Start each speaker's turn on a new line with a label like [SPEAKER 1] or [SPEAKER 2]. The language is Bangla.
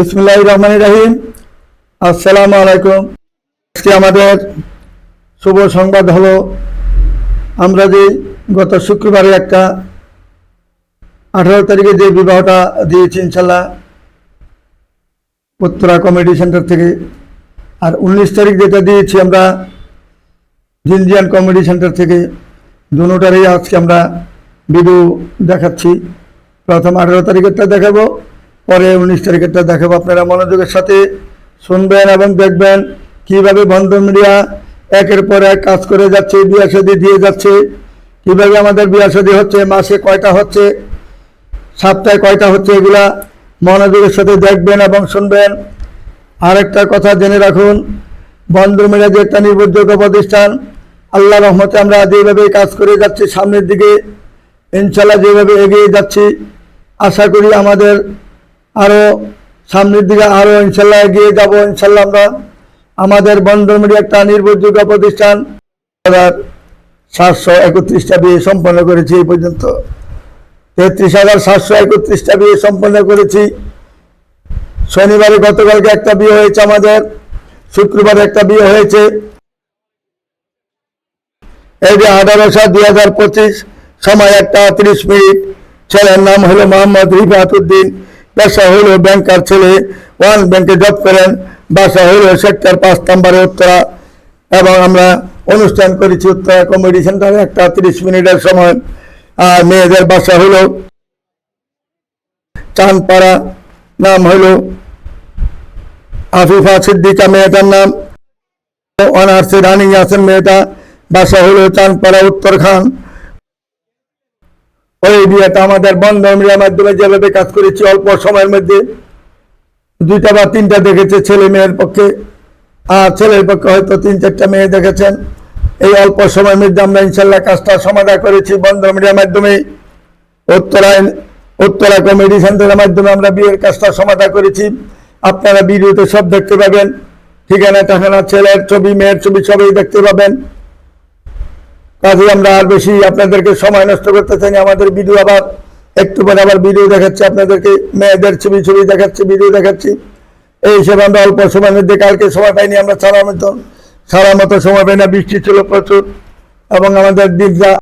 [SPEAKER 1] বিসমুল্লাহ রহমান রাহিম। আসসালামু আলাইকুম। আজকে আমাদের শুভ সংবাদ হলো আমরা যে গত শুক্রবারে একটা আঠারো তারিখে যে বিবাহটা দিয়েছি ইনশাল্লাহ উত্তরা কমেডি সেন্টার থেকে, আর উনিশ তারিখ যেটা দিয়েছি আমরা জিনজিয়ান কমেডি সেন্টার থেকে দুটারই আজকে আমরা ভিডিও দেখাচ্ছি। প্রথম আঠারো তারিখেরটা দেখাবো। পরে উনিশ তারিখেরটা দেখাবো আপনারা মনোযোগের সাথে শুনবেন এবং দেখবেন কীভাবে বন্ধন মিডিয়া একের পর এক কাজ করে যাচ্ছে বিয়া শাদী দিয়ে যাচ্ছে। কীভাবে আমাদের বিয়া শাদী হচ্ছে, মাসে কয়টা হচ্ছে, সপ্তাহে কয়টা হচ্ছে, এগুলা মনোযোগের সাথে দেখবেন এবং শুনবেন। আরেকটা কথা জেনে রাখুন বন্ধন মিডিয়া যে একটা নির্ভরযোগ্য প্রতিষ্ঠান, আল্লাহ রহমতে আমরা যেভাবে কাজ করে যাচ্ছি, সামনের দিকে ইনশাল্লাহ যেভাবে এগিয়ে যাচ্ছি, আশা করি আমাদের আরও সামনের দিকে আরও ইনশাল্লাহ এগিয়ে যাব ইনশাল্লাহ আমরা আমাদের বন্ধন মিডিয়া একটা নির্ভরযোগ্য প্রতিষ্ঠান হাজার সাতশো একত্রিশটা বিয়ে সম্পন্ন করেছি এই পর্যন্ত। তেত্রিশ হাজার সাতশো একত্রিশটা বিয়ে সম্পন্ন করেছি। শনিবারে গতকালকে একটা বিয়ে হয়েছে আমাদের, শুক্রবারে একটা বিয়ে হয়েছে। এই যে আঠারো সাত দুই হাজার পঁচিশ, সময় একটা তিরিশ মিনিট, ছেলের নাম হলো মোহাম্মদ রিফাতুদ্দিন পেশা হলো ব্যাংকার ছেলে, ওয়ান ব্যাংকে জব করেন, বাসা হলো সেক্টর পাঁচ নম্বরে উত্তরা, এবং আমরা অনুষ্ঠান করেছি উত্তরা কমেডি সেন্টারে একটা তিরিশ মিনিটের সময়, আর মেয়েদের বাসা হলো চাঁদপাড়া নাম হলো আফিফা সিদ্দিকা মেয়েটার নাম, অনার্সে রানিং আছেন মেয়েটা, বাসা হলো চাঁদপাড়া উত্তরখান ওই বিয়েটা আমাদের বন্ধ মিডিয়ার মাধ্যমে যেভাবে কাজ করেছি, অল্প সময়ের মধ্যে। দুইটা বা তিনটা দেখেছে ছেলে মেয়ের পক্ষে। আর ছেলের পক্ষে হয়তো তিন চারটা মেয়ে দেখেছেন। এই অল্প সময়ের মধ্যে আমরা ইনশাল্লাহ কাজটা সমাধান করেছি বন্ধ মিডিয়ার মাধ্যমে। উত্তরায়ণ, উত্তরা কমেডি সেন্টারের মাধ্যমে আমরা বিয়ের কাজটা সমাধান করেছি। আপনারা ভিডিওতে সব দেখতে পাবেন। ঠিকানা, টাকানা, ছেলের ছবি, মেয়ের ছবি সবই দেখতে পাবেন। কাজে আমরা আর বেশি আপনাদেরকে সময় নষ্ট করতে চাই আমাদের ভিডিও আবার একটু পরে আবার ভিডিও দেখাচ্ছি আপনাদেরকে। মেয়েদের ছবি ছবি দেখাচ্ছি ভিডিও দেখাচ্ছি। এই হিসেবে আমরা অল্প সময়ের মধ্যে কালকে সময় পাইনি, আমরা সারা মতন সারা মতো সময় পাই না। বৃষ্টি ছিল প্রচুর এবং আমাদের দিনটা